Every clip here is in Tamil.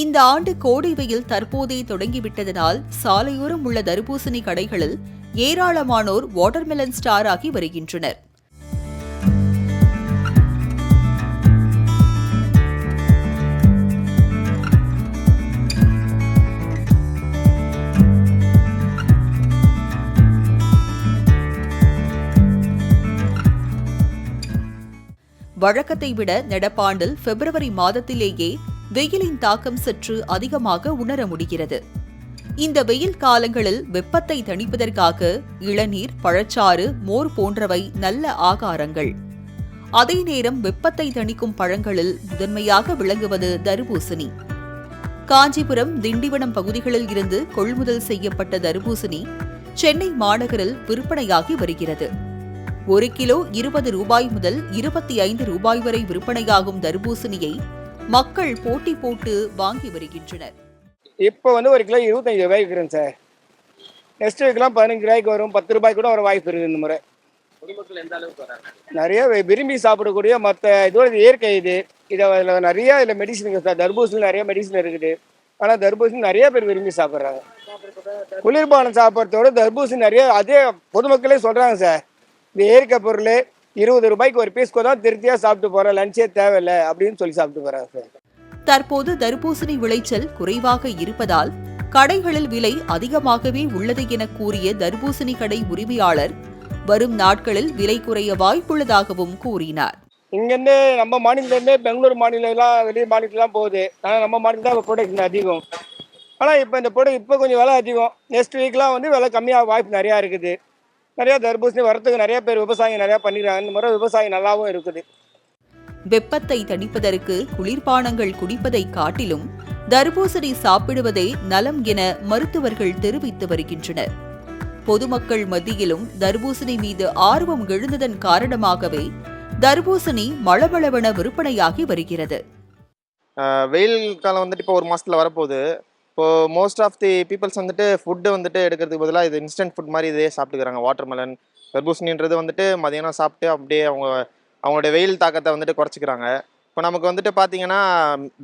இந்த ஆண்டு கோடை வெயில் தற்போதே தொடங்கிவிட்டதனால் சாலையோரம் உள்ள தர்பூசணி கடைகளில் ஏராளமானோர் வாட்டர்மெலன் ஸ்டார் ஆகி வருகின்றனர். வழக்கத்தை விட நடப்பாண்டில் பிப்ரவரி மாதத்திலேயே வெயிலின் தாக்கம் சற்று அதிகமாக உணர முடிகிறது. இந்த வெயில் காலங்களில் வெப்பத்தை தணிப்பதற்காக இளநீர் பழச்சாறு மோர் போன்றவை நல்ல ஆகாரங்கள். அதே நேரம் வெப்பத்தை தணிக்கும் பழங்களில் முதன்மையாக விளங்குவது தர்பூசணி. காஞ்சிபுரம் திண்டிவனம் பகுதிகளில் இருந்து கொள்முதல் செய்யப்பட்ட தர்பூசணி சென்னை மாநகரில் விற்பனையாகி வருகிறது. ஒரு கிலோ இருபது ரூபாய் முதல் இருபத்தி ஐந்து ரூபாய் வரை விற்பனையாகும் தர்பூசணியை மக்கள் போட்டி போட்டு வாங்கி வருகின்றனர். இப்போ வந்து ஒரு கிலோ இருபத்தஞ்சு ரூபாய்க்கு இருக்குங்க சார். நெக்ஸ்ட் வீக்லாம் பதினஞ்சு ரூபாய்க்கு வரும் பத்து ரூபாய்க்கு கூட வர வாய்ப்பு இருக்குது இந்த முறை. பொதுமக்கள் எந்த அளவுக்கு வராங்க? நிறைய விரும்பி சாப்பிடக்கூடிய மற்ற இதோட இது இயற்கை இது. இதை அதில் நிறைய இதில் மெடிசன் சார். தர்பூசணியில் நிறைய மெடிசன் இருக்குது. ஆனால் தர்பூசணி நிறைய பேர் விரும்பி சாப்பிட்றாங்க. குளிர்பானம் சாப்பிட்றதோட தர்பூசணி நிறைய அதே பொதுமக்களே சொல்கிறாங்க சார். இந்த இயற்கை பொருள் இருபது ரூபாய்க்கு ஒரு பீஸ் கூட திருப்தியாக சாப்பிட்டு போகிறேன் லஞ்சே தேவையில்லை அப்படின்னு சொல்லி சாப்பிட்டு போகிறாங்க சார். தற்போது தர்பூசணி விளைச்சல் குறைவாக இருப்பதால் கடைகளில் விலை அதிகமாகவே உள்ளது என கூறிய தர்பூசணி கடை உரிமையாளர் வரும் நாட்களில் விலை குறைய வாய்ப்புள்ளதாகவும் கூறினார். இங்கேருந்து நம்ம மாநிலத்துலேருந்து பெங்களூர் மாநிலம்லாம் வெளிய மாநிலத்துலாம் போகுது. ஆனால் நம்ம மாநிலம் தான் ப்ரொடக்ஷன் அதிகம். ஆனால் இப்போ இந்த ப்ராடக்ட் இப்போ கொஞ்சம் விலை அதிகம். நெக்ஸ்ட் வீக்லாம் வந்து விலை கம்மியாக வாய்ப்பு நிறையா இருக்குது. நிறையா தர்பூசணி வரத்துக்கு நிறைய பேர் விவசாயம் நிறையா பண்ணிக்கிறாங்க இந்த முறை விவசாயம் நல்லாவும் இருக்குது. வெப்பத்தை தணிப்பதற்கு குளிர்பானங்கள் குடிப்பதை காட்டிலும் தர்பூசணி சாப்பிடுவதே நலம் என மருத்துவர்கள் தெரிவித்து வருகின்றனர். பொதுமக்கள் மத்தியிலும் தர்பூசணி மீது ஆர்வம் எழுந்ததன் காரணமாகவே தர்பூசணி மளமளவென விற்பனையாகி வருகிறது. ஆஹ் வெயில் காலம் வந்துட்டு இப்போ ஒரு மாசத்துல வரப்போகுது. இப்போ மோஸ்ட் ஆஃப் தி பீப்புள்ஸ் வந்துட்டு ஃபுட்டு வந்துட்டு எடுக்கிறதுக்கு பதிலாக இது இன்ஸ்டன்ட் ஃபுட் மாதிரி இதே சாப்பிட்டுக்கிறாங்க. வாட்டர் மெலன் தர்பூசணின்றது வந்துட்டு மதியானம் சாப்பிட்டு அப்படியே அவங்க அவங்களோட வெயில் தாக்கத்தை வந்துட்டு குறைச்சிக்கிறாங்க. இப்போ நமக்கு வந்துட்டு பார்த்தீங்கன்னா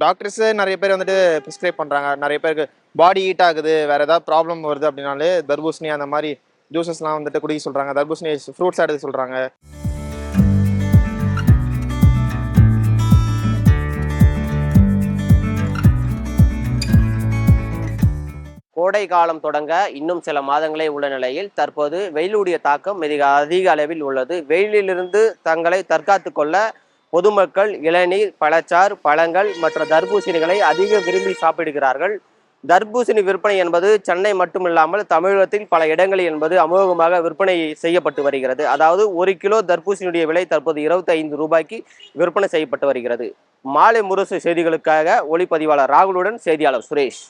டாக்டர்ஸே நிறைய பேர் வந்துட்டு ப்ரிஸ்கிரைப் பண்ணுறாங்க நிறைய பேருக்கு பாடி ஹீட் ஆகுது வேறு ஏதாவது ப்ராப்ளம் வருது அப்படின்னாலே தர்பூசணி அந்த மாதிரி ஜூஸஸ்லாம் வந்துட்டு குடிக்க சொல்கிறாங்க தர்பூசணி ஃப்ரூட்ஸ் எடுத்து சொல்கிறாங்க கோடை காலம் தொடங்க இன்னும் சில மாதங்களே உள்ள நிலையில் தற்போது வெயிலுடைய தாக்கம் மிக அதிக அளவில் உள்ளது. வெயிலிலிருந்து தங்களை தற்காத்து கொள்ள பொதுமக்கள் இளநீர் பழச்சார் பழங்கள் மற்ற தர்பூசணிகளை அதிக விரும்பி சாப்பிடுகிறார்கள். தர்பூசணி விற்பனை என்பது சென்னை மட்டுமில்லாமல் தமிழகத்தில் பல இடங்களில் என்பது அமோகமாக விற்பனை செய்யப்பட்டு வருகிறது. அதாவது ஒரு கிலோ தர்பூசணியுடைய விலை தற்போது இருபத்தி ஐந்து ரூபாய்க்கு விற்பனை செய்யப்பட்டு வருகிறது. மாலை முரசு செய்திகளுக்காக ஒளிப்பதிவாளர் ராகுலுடன் செய்தியாளர் சுரேஷ்.